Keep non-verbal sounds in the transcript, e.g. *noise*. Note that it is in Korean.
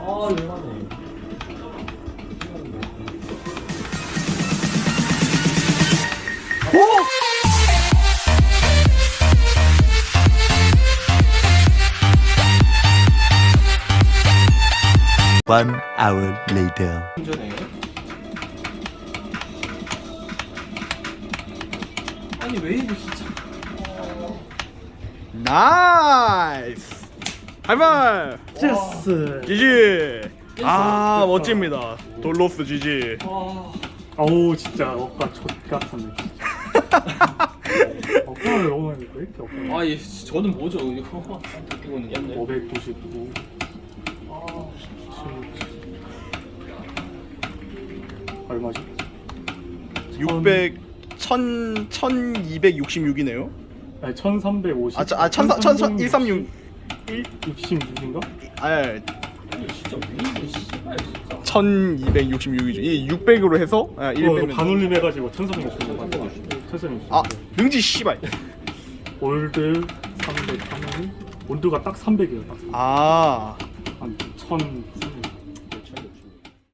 아. One hour later. 아니 왜 이거 진짜. 나이스 하이파이브 체스. 지지 아 멋집니다 돌로스 지지 와. 아우 진짜 오빠 족 같았네. *laughs* 오빠를 너무 많이 왜 이렇게 오빠? 아, 예, 저는 뭐죠? 이거 느끼고 있는 게 없네. 599. 아, 얼마지? 600 1000 1266이네요 아니 1350. 아, 저- 아, 천사- 천사- 136. 66인가? 아 아니 진짜 왜 이거 씨발 진짜. 1266이죠 이 600으로 해서 아, 1 이거 빼면 반올림 해가지고 1360. 1360. 아 능지 씨발 올드 300 하면 온도가 딱 300이에요. 딱. 아 한 1300.